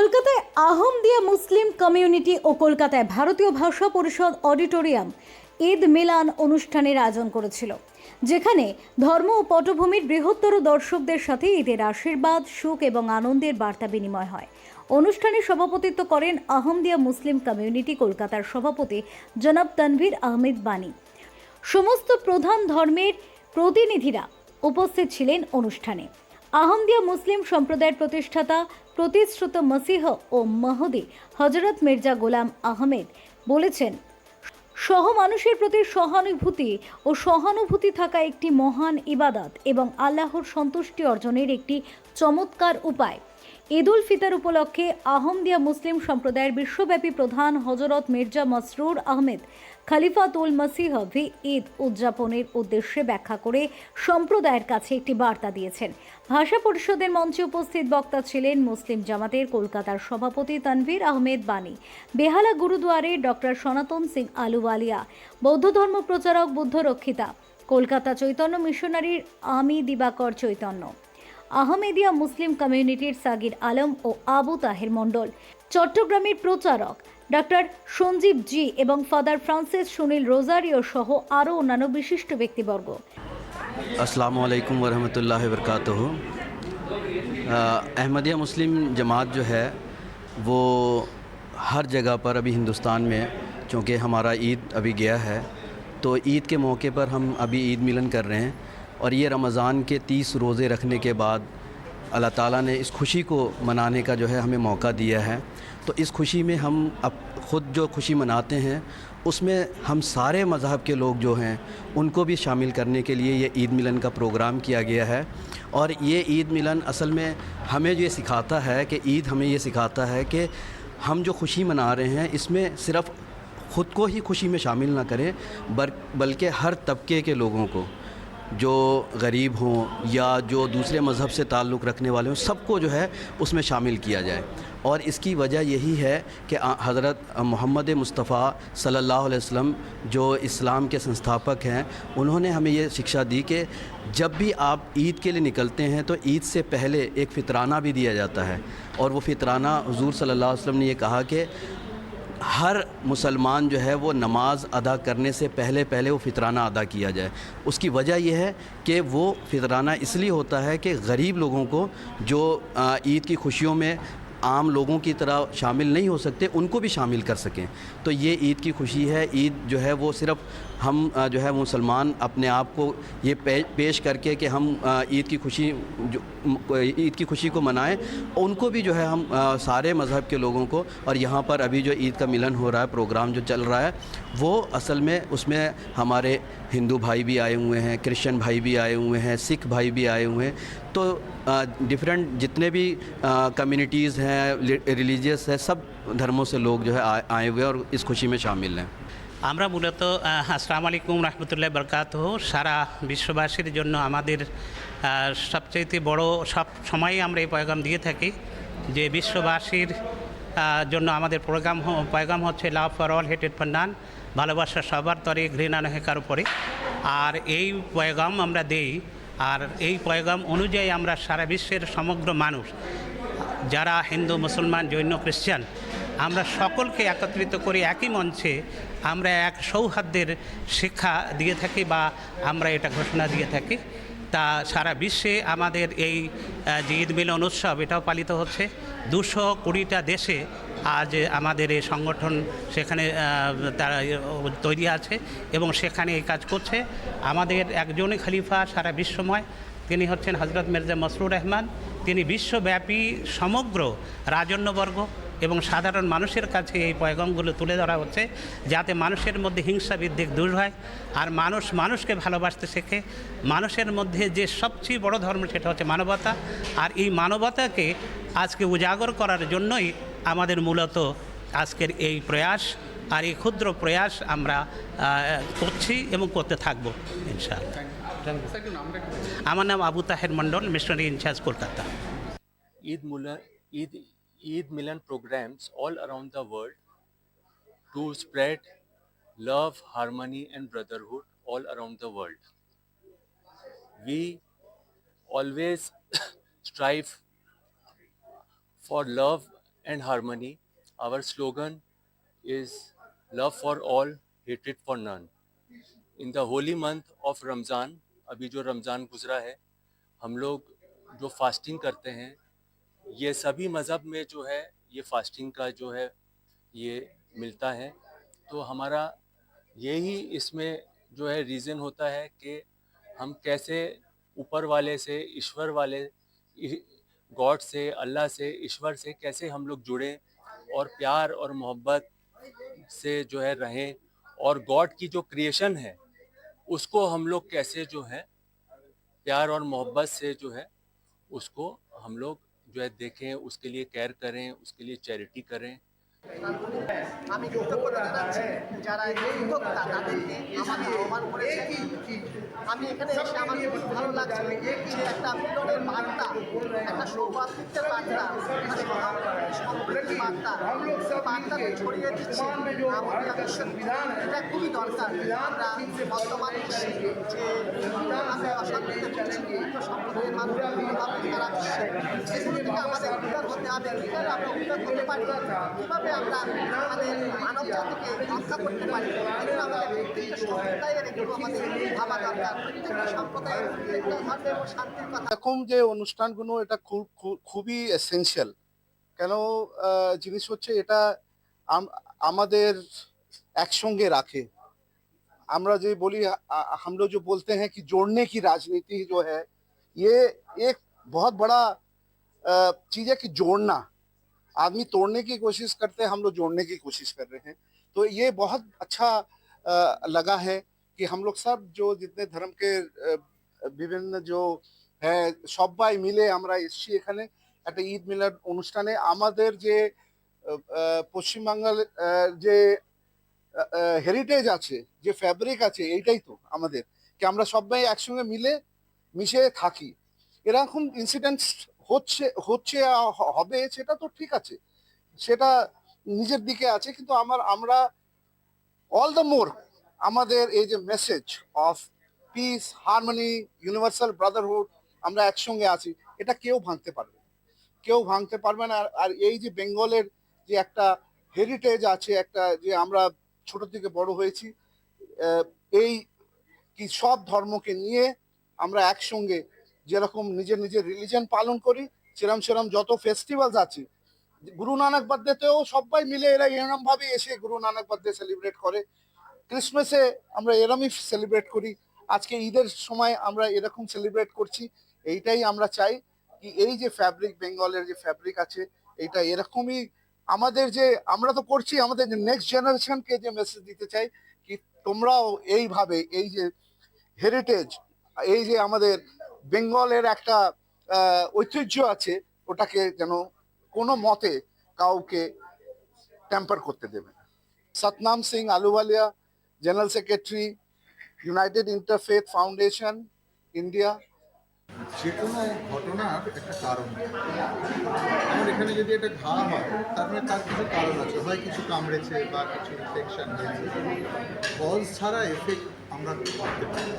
কলকাতায় Ahmadiyya Muslim community ও কলকাতায় ভারতীয় ভাষা পরিষদ অডিটোরিয়াম ঈদ মিলান অনুষ্ঠানের আয়োজন করেছিল, যেখানে ধর্ম ও পটভূমির বৃহত্তর দর্শকদের সাথে ঈদের আশীর্বাদ, সুখ এবং আনন্দের বার্তা বিনিময় হয়। অনুষ্ঠানে সভাপতিত্ব করেন আহমদিয়া মুসলিম কমিউনিটি কলকাতার সভাপতি জনাব তানভীর আহমেদ বানী সমস্ত প্রধান ধর্মের প্রতিনিধিরা উপস্থিত ছিলেন অনুষ্ঠানে। আহমদিয়া মুসলিম সম্প্রদায়ের প্রতিষ্ঠাতা প্রতিশ্রুত মসিহ ও মাহদি হজরত মির্জা গোলাম আহমেদ বলেছেন, সহ মানুষের প্রতি সহানুভূতি ও সহানুভূতি থাকা একটি মহান ইবাদত এবং আল্লাহর সন্তুষ্টি অর্জনের একটি চমৎকার উপায়। ঈদ উল ফিতর উপলক্ষে আহমদিয়া মুসলিম সম্প্রদায়ের বিশ্বব্যাপী প্রধান হজরত মির্জা মসরুর আহমেদ খালিফাতুল মসিহ ভি ঈদ উদযাপনের উদ্দেশ্যে ব্যাখ্যা করে সম্প্রদায়ের কাছে একটি বার্তা দিয়েছেন। ভাষা পরিষদের মঞ্চে উপস্থিত বক্তা ছিলেন মুসলিম জামাতের কলকাতার সভাপতি তানভীর আহমেদ বানী বেহালা গুরুদুয়ারে ডক্টর সনাতন সিং আলুওয়ালিয়া, বৌদ্ধ ধর্ম প্রচারক বুদ্ধ রক্ষিতা, কলকাতা চৈতন্য মিশনারির আমি দিবাকর চৈতন্য। আহমেদিয়া মুসলিম কমিউনিটির সাগির আলম ও আবু তাহের মণ্ডল চট্টগ্রামের প্রচারক ডক্টর সঞ্জীব জি এবং ফাদার ফ্রান্সিস সুনীল রোজারিও সহ আরও অন্যান্য বিশিষ্ট ব্যক্তিবর্গ अस्सलाम वालेकुम वरहमतुल्लाहि वबरकातुहू अहमदिया मुस्लिम जमात जो है वो हर जगह पर अभी हिंदुस्तान में चूँकि हमारा ईद अभी गया है तो ईद के मौके पर हम अभी ईद मिलन कर रहे हैं اور یہ رمضان کے تیس روزے رکھنے کے بعد اللہ تعالیٰ نے اس خوشی کو منانے کا جو ہے ہمیں موقع دیا ہے۔ تو اس خوشی میں ہم اب خود جو خوشی مناتے ہیں، اس میں ہم سارے مذہب کے لوگ جو ہیں، ان کو بھی شامل کرنے کے لیے یہ عید ملن کا پروگرام کیا گیا ہے۔ اور یہ عید ملن اصل میں ہمیں یہ سکھاتا ہے کہ عید ہمیں یہ سکھاتا ہے کہ ہم جو خوشی منا رہے ہیں، اس میں صرف خود کو ہی خوشی میں شامل نہ کریں بلکہ ہر طبقے کے لوگوں کو۔ جو غریب ہوں یا جو دوسرے مذہب سے تعلق رکھنے والے ہوں، سب کو جو ہے اس میں شامل کیا جائے۔ اور اس کی وجہ یہی ہے کہ حضرت محمد مصطفیٰ صلی اللہ علیہ وسلم جو اسلام کے سنستھاپک ہیں، انہوں نے ہمیں یہ شکشہ دی کہ جب بھی آپ عید کے لیے نکلتے ہیں تو عید سے پہلے ایک فطرانہ بھی دیا جاتا ہے۔ اور وہ فطرانہ حضور صلی اللہ علیہ وسلم نے یہ کہا کہ ہر مسلمان جو ہے وہ نماز ادا کرنے سے پہلے پہلے وہ فطرانہ ادا کیا جائے۔ اس کی وجہ یہ ہے کہ وہ فطرانہ اس لیے ہوتا ہے کہ غریب لوگوں کو جو عید کی خوشیوں میں عام لوگوں کی طرح شامل نہیں ہو سکتے، ان کو بھی شامل کر سکیں۔ تو یہ عید کی خوشی ہے۔ عید جو ہے وہ صرف ہم جو ہے مسلمان اپنے آپ کو یہ پیش کر کے کہ ہم عید کی خوشی جو عید کی خوشی کو منائیں۔ ان کو بھی جو ہے ہم سارے مذہب کے لوگوں کو، اور یہاں پر ابھی جو عید کا ملن ہو رہا ہے، پروگرام جو چل رہا ہے، وہ اصل میں اس میں ہمارے ہندو بھائی بھی آئے ہوئے ہیں، کرسچن بھائی بھی آئے ہوئے ہیں، سکھ بھائی بھی آئے ہوئے ہیں۔ تو ڈفرینٹ جتنے بھی کمیونٹیز ہیں हैं रिलीजियस है सब धर्मों से लोग जो है आए आए हुए हैं और इस खुशी में शामिल हैं আমরা মূলত আহ, আসসালামু আলাইকুম রহমতুল্লাহ বরকাত সারা বিশ্ববাসীর জন্য আমাদের আহ, সবচাইতে বড় সব সময়ই আমরা এই পয়গাম দিয়ে থাকি যে বিশ্ববাসীর আহ, জন্য আমাদের প্রোগ্রাম হ- পয়গাম হচ্ছে লাভ ফর অল হেটেড ফর নান ভালোবাসা সবার তরে ঘৃণা নহে কারো পরে আর এই পয়গাম আমরা দেই আর এই পয়গাম অনুযায়ী আমরা সারা বিশ্বের সমগ্র মানুষ যারা হিন্দু, মুসলমান, জৈন, খ্রিস্টান, আমরা সকলকে একত্রিত করে একই মঞ্চে আমরা এক সৌহার্দ্যের শিক্ষা দিয়ে থাকি বা আমরা এটা ঘোষণা দিয়ে থাকি। তা সারা বিশ্বে আমাদের এই যে ঈদ মিলন উৎসব, এটাও পালিত হচ্ছে। দুশো কুড়িটা দেশে আজ আমাদের এই সংগঠন সেখানে তারা তৈরি আছে এবং সেখানে এই কাজ করছে। আমাদের একজনই খলিফা সারা বিশ্বময়। তিনি হচ্ছেন হজরত মির্জা মসরুর রহমান। তিনি বিশ্বব্যাপী সমগ্র রাজন্যবর্গ এবং সাধারণ মানুষের কাছে এই পয়গমগুলো তুলে ধরা হচ্ছে যাতে মানুষের মধ্যে হিংসা বিদ্বেগ দূর হয় আর মানুষ মানুষকে ভালোবাসতে শেখে। মানুষের মধ্যে যে সবচেয়ে বড় ধর্ম সেটা হচ্ছে মানবতা। আর এই মানবতাকে আজকে উজাগর করার জন্যই আমাদের মূলত আজকের এই প্রয়াস। আর এই ক্ষুদ্র প্রয়াস আমরা করছি এবং করতে থাকব ইনশাল্লাহ আমার নাম আবু তাহের মন্ডল মিশনারি ইনচার্জ কলকাতা। ঈদ মুলা, Eid Eid Milan programmes all around the world to spread love harmony and brotherhood all around the world we always strive for love and harmony our slogan is لو فار آل hatred فار نان ان دا ہولی منتھ آف رمضان ابھی جو رمضان گزرا ہے ہم لوگ جو فاسٹنگ کرتے ہیں یہ سبھی مذہب میں جو ہے یہ فاسٹنگ کا جو ہے یہ ملتا ہے تو ہمارا یہی اس میں جو ہے ریزن ہوتا ہے کہ ہم کیسے اوپر والے سے ایشور والے گاڈ سے اللہ سے ایشور سے کیسے ہم لوگ جڑیں اور پیار اور محبت سے جو ہے رہیں اور گاڈ کی جو کریشن ہے، اس کو ہم لوگ کیسے جو ہے پیار اور محبت سے جو ہے اس کو ہم لوگ جو ہے دیکھیں، اس کے لیے کیئر کریں، اس کے لیے چیریٹی کریں۔ আমি কৃতজ্ঞতা জানাচ্ছি যারা এই উদ্যোক্তা, তাদেরকে আমি এখানে এসে আমার খুব ভালো লাগছে একটা মিলনের বার্তা, একটা সৌভাতৃত্বের বার্তা সম্প্রীতির বার্তা, বার্তাকে ছড়িয়ে দিচ্ছে আমাদের এটা খুবই দরকার। আমরা বর্তমান যে বিভিন্ন সম্প্রদায়ের মানুষ বিভিন্নভাবে তারা বিশ্বে সেগুলো থেকে আমাদের উদ্ধার হতে হবে কীভাবে আমরা উদ্ধার হতে পারি কীভাবে আমরা আমাদের মানব জাতিকে রক্ষা করতে পারি এগুলো আমাদের প্রত্যেকটা সম্প্রদায়ের এগুলো আমাদের ভাবা দরকার প্রত্যেকটা সম্প্রদায়ের প্রত্যেকটা ধর্মের এবং শান্তির কথা এরকম যে অনুষ্ঠানগুলো এটা খুব খুব- খুবই এসেনশিয়াল কেন আহ, জিনিস হচ্ছে এটা আম- আমাদের একসঙ্গে রাখে আমরা যে বলি আ- আ- हम लोग जो बोलते हैं कि जोड़ने की राजनीति जो है یہ ایک بہت بڑا چیز ہے کہ جوڑنا، آدمی توڑنے کی کوشش کرتے ہیں ہم لوگ جوڑنے کی کوشش کر رہے ہیں۔ تو یہ بہت اچھا لگا ہے کہ ہم لوگ سب جو جتنے دھرم کے بھبن جو হ্যাঁ সবাই ملے আমরা এসছি এখানে একটা ঈদ মিলাদ অনুষ্ঠানে আমাদের যে পশ্চিমবাংলার যে হেরিটেজ আছে যে ফ্যাব্রিক আছে এইটাই তো আমাদের কি আমরা সবাই একসঙ্গে মিলে মিশে থাকি। এরকম ইনসিডেন্টস হচ্ছে হচ্ছে হবে সেটা তো ঠিক আছে। সেটা নিজের দিকে আছে, কিন্তু আমার, আমরা অল দ্য মোর আমাদের এই যে message of peace harmony universal brotherhood আমরা একসঙ্গে আছি, এটা কেউ ভাঙতে পারবে কেউ ভাঙতে পারবে না, আর- এই যে বেঙ্গলের যে একটা হেরিটেজ আছে, একটা যে আমরা ছোট থেকে বড় হয়েছি এই কি সব ধর্মকে নিয়ে আমরা একসঙ্গে যেরকম নিজের নিজের রিলিজন পালন করি, সেরম সেরম যত ফেস্টিভ্যালস আছে, গুরু নানক বার্থডেতেও সবাই মিলে এরা এরম ভাবে এসে গুরু নানক বার্থডে সেলিব্রেট করে। ক্রিসমাসে আমরা এরমই সেলিব্রেট করি। আজকে ঈদের সময় আমরা এরকম সেলিব্রেট করছি। এইটাই আমরা চাই কি এই যে ফ্যাব্রিক বেঙ্গলের যে ফ্যাব্রিক আছে, এইটা এরকমই আমাদের যে, আমরা তো করছি, আমাদের যে নেক্সট জেনারেশনকে যে মেসেজ দিতে চাই, কি তোমরাও এইভাবে এই যে হেরিটেজ এই যে আমাদের বেঙ্গলের একটা ঐতিহ্য আছে, ওটাকে যেন কোনো মতে কাউকে ট্যাম্পার করতে দেবে না। Satnam Singh Ahluwalia general secretary united interfaith foundation India যে কোনো ঘটনার একটা কারণ। আমার এখানে যদি একটা ঘা হয়, তার মানে তার কিছু কারণ আছে। হয় কিছু কামড়েছে বা কিছু ইনফেকশন হয়েছে। কজ ছাড়া এফেক্ট আমরা করতে পারি।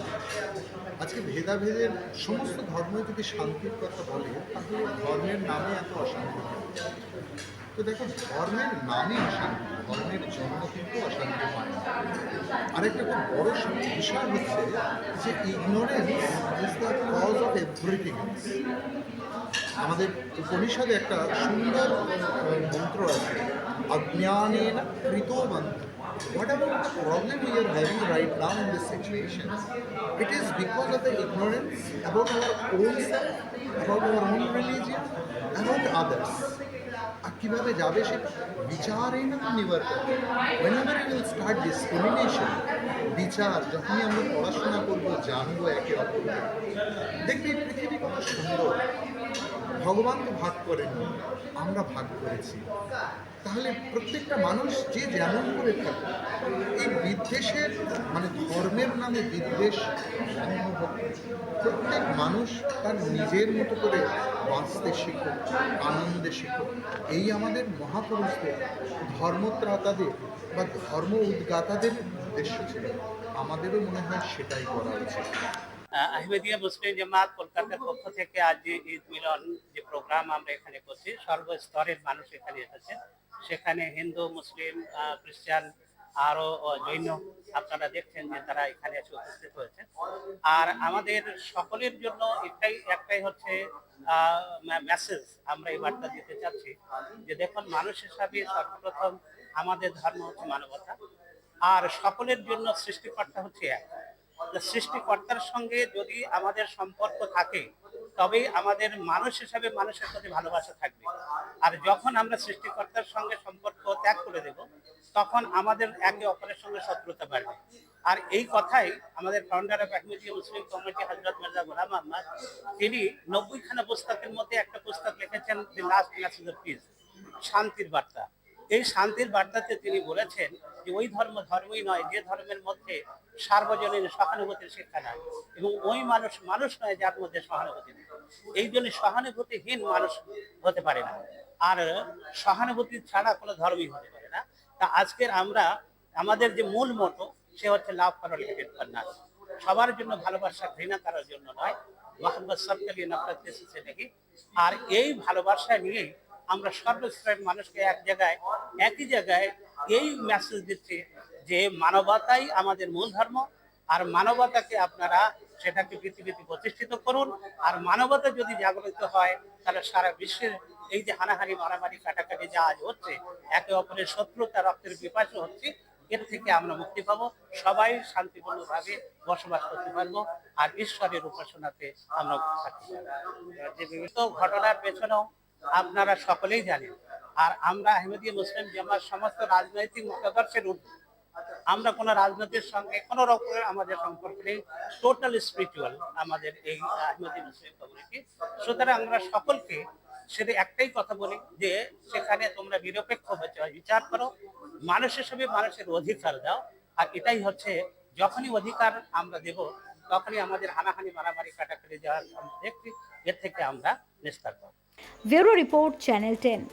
আজকে ভেদাভেদের সমস্ত ধর্ম যদি শান্তির কথা বলে, তাহলে ধর্মের নামে এত অশান্তি তো দেখো ধর্মের নামে অশান্তি, ধর্মের জন্য কিন্তু অশান্তি হয় আরেকটা খুব বড় বিষয় হচ্ছে যে ignorance is the cause of everything আমাদের উপনিষদে একটা সুন্দর মন্ত্র আছে অজ্ঞানের কৃত What about the problem we are having right now in this situation? It is because of the ignorance about our own self, about our own religion, about others. কীভাবে যাবে সেটা বিচারে না নিবার করে whenever you will start discrimination বিচার যখনই আমরা পড়াশোনা করব জানব একে অপরকে দেখবে পৃথিবী কত সুন্দর ভগবান তো ভাগ করেননি আমরা ভাগ করেছি তাহলে প্রত্যেকটা মানুষ যে যেমন করে থাকে এই বিদ্বেষের মানে ধর্মের নামে বিদ্বেষ প্রত্যেক মানুষ তার নিজের মতো করে বাঁচতে শিখো আনন্দে শিখো এই আমাদের মহাপুরুষদের, ধর্মত্রাতাদের বা ধর্ম উদ্গাতাদের উদ্দেশ্য ছিল। আমাদেরও মনে হয় সেটাই করা উচিত। আহমেদিয়া মুসলিম জামাত কলকাতার পক্ষ থেকে আজ যে ঈদ মিলন যে প্রোগ্রাম আমরা এখানে করছি, সর্বস্তরের মানুষ এখানে এসেছে। সেখানে হিন্দু, মুসলিম খ্রিস্টান আরও জৈন আপনারা দেখছেন যে তারা এখানে এসে উপস্থিত হয়েছে। আর আমাদের সকলের জন্য একটাই একটাই হচ্ছে মেসেজ আমরা এই বার্তা দিতে চাচ্ছি যে দেখুন, মানুষ হিসাবে সর্বপ্রথম আমাদের ধর্ম হচ্ছে মানবতা, আর সকলের জন্য সৃষ্টিকর্তা হচ্ছে এক। সৃষ্টিকর্তার সঙ্গে যদি আমাদের সম্পর্ক থাকে, তবেই আমাদের মানুষ হিসাবে মানুষের প্রতি ভালোবাসা থাকবে। আর যখন আমরা সৃষ্টিকর্তার সঙ্গে সম্পর্ক ত্যাগ করে দেব, তখন আমাদের একে অপরের সঙ্গে শত্রুতা বাড়বে। আর এই কথাই আমাদের founder of Ahmadiyya Muslim committee হজরত মির্জা গোলাম আহমদ, তিনি নব্বইখানা পুস্তকের মধ্যে একটা পুস্তক লিখেছেন the last message of peace শান্তির বার্তা। এই শান্তির বার্তাতে তিনি বলেছেন যে ওই ধর্ম ধর্মই নয়, যে ধর্মের মধ্যে সার্বজনীন সহানুভূতির শিক্ষা নাই এবং ওই মানুষ মানুষ নয় যার মধ্যে সহানুভূতি নেই। এই জন্য সহানুভূতিহীন মানুষ হতে পারে না। আর সহানুভূতি ছাড়া কোনো ধর্মই হতে পারে না। তা আজকের আমরা, আমাদের যে মূল মতো সে হচ্ছে লাভ করার কন্যা সবার জন্য ভালোবাসা ঘৃণা করার জন্য নয়। মোহাম্মদ এসেছে নাকি? আর এই ভালোবাসা নিয়েই আমরা সর্বস্তরের মানুষকে এক জায়গায়, একই জায়গায় এই মেসেজ দিচ্ছি যে মানবতাই আমাদের মূল ধর্ম আর মানবতাকে আপনারা সেটাকে পৃথিবীতে প্রতিষ্ঠিত করুন। আর মানবতা যদি জাগরিত হয়, তাহলে সারা বিশ্বের এই যে হানাহানি, মারামারি, কাটাকাটি যা আজ হচ্ছে, একে অপরের শত্রুতা, রক্তের বিপাশে হচ্ছে, এর থেকে আমরা মুক্তি পাবো। সবাই শান্তিপূর্ণভাবে বসবাস করতে পারব আর ঈশ্বরের উপাসনাতে আমরা পারব। যে বিভিন্ন ঘটনার পেছনেও আপনারা সকলেই জানেন। আর আমরা আহমেদিয়া মুসলিম জামার সমস্ত রাজনৈতিক মতাদর্শের ঊর্ধ্বে আমরা কোনো রাজনীতির সঙ্গে কোনো রকমের আমাদের সম্পর্ক নেই। টোটাল স্পিরিচুয়াল আমাদের এই আহমেদি মুসলিম কমিউনিটি। সুতরাং আমরা সকলকে সেটা একটাই কথা বলি যে, সেখানে তোমরা নিরপেক্ষ বিচার করো। মানুষ হিসেবে মানুষের অধিকার দাও। আর এটাই হচ্ছে, যখনই অধিকার আমরা দেব, তখনই আমাদের হানাহানি মারামারি কাটাকাটি যাওয়ার দেখছি এর থেকে আমরা নিস্তার পাবো। Vero Report Channel 10